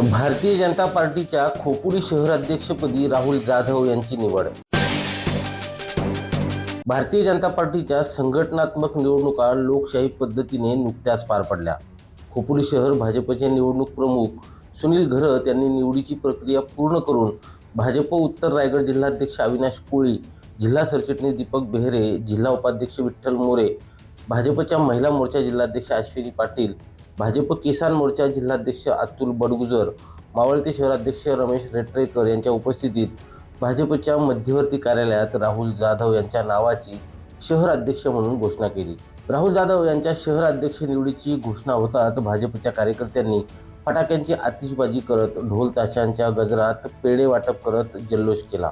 भारतीय जनता पार्टीच्या खोपुरी शहराध्यक्षपदी राहुल जाधव यांची निवड. भारतीय जनता पार्टीच्या संघटनात्मक निवडणुका लोकशाही पद्धतीने नुकत्याच पार पडल्या. खोपुरी शहर भाजपचे निवडणूक प्रमुख सुनील घरत यांनी निवडीची प्रक्रिया पूर्ण करून भाजप उत्तर रायगड जिल्हाध्यक्ष अविनाश कोळी जिल्हा सरचिटणीस दीपक बेहरे जिल्हा उपाध्यक्ष विठ्ठल मोरे भाजपच्या महिला मोर्चा जिल्हाध्यक्ष अश्विनी पाटील भाजप किसान मोर्चा जिल्हाध्यक्ष अतुल बडगुजर मावळते शहराध्यक्ष रमेश रेटरेकर यांच्या उपस्थितीत भाजपच्या मध्यवर्ती कार्यालयात राहुल जाधव यांच्या नावाची शहर अध्यक्ष म्हणून घोषणा केली. राहुल जाधव यांच्या शहर अध्यक्ष निवडीची घोषणा होताच भाजपच्या कार्यकर्त्यांनी फटाक्यांची आतिषबाजी करत ढोल ताशांच्या गजरात पेढे वाटप करत जल्लोष केला.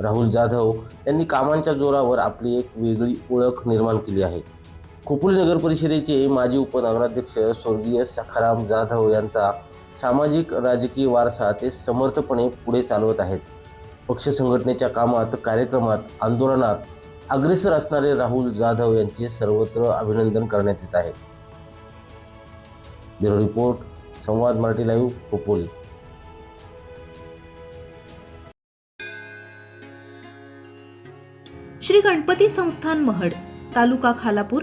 राहुल जाधव यांनी कामांच्या जोरावर आपली एक वेगळी ओळख निर्माण केली आहे. खोपोली नगर परिषदेचे माजी उपनगराध्यक्ष स्वर्गीय सखाराम जाधव यांचा सामाजिक राजकीय वारसा ते समर्थपणे पुढे चालवत आहेत. पक्ष संघटनेच्या कामात कार्यक्रमात आंदोलनात अग्रेसर असणारे राहुल जाधव यांचे सर्वत्र अभिनंदन करण्यात येत आहे. Bureau report Samvad Marathi live Khopoli Shri Ganpati संस्थान महड तालुका खालापूर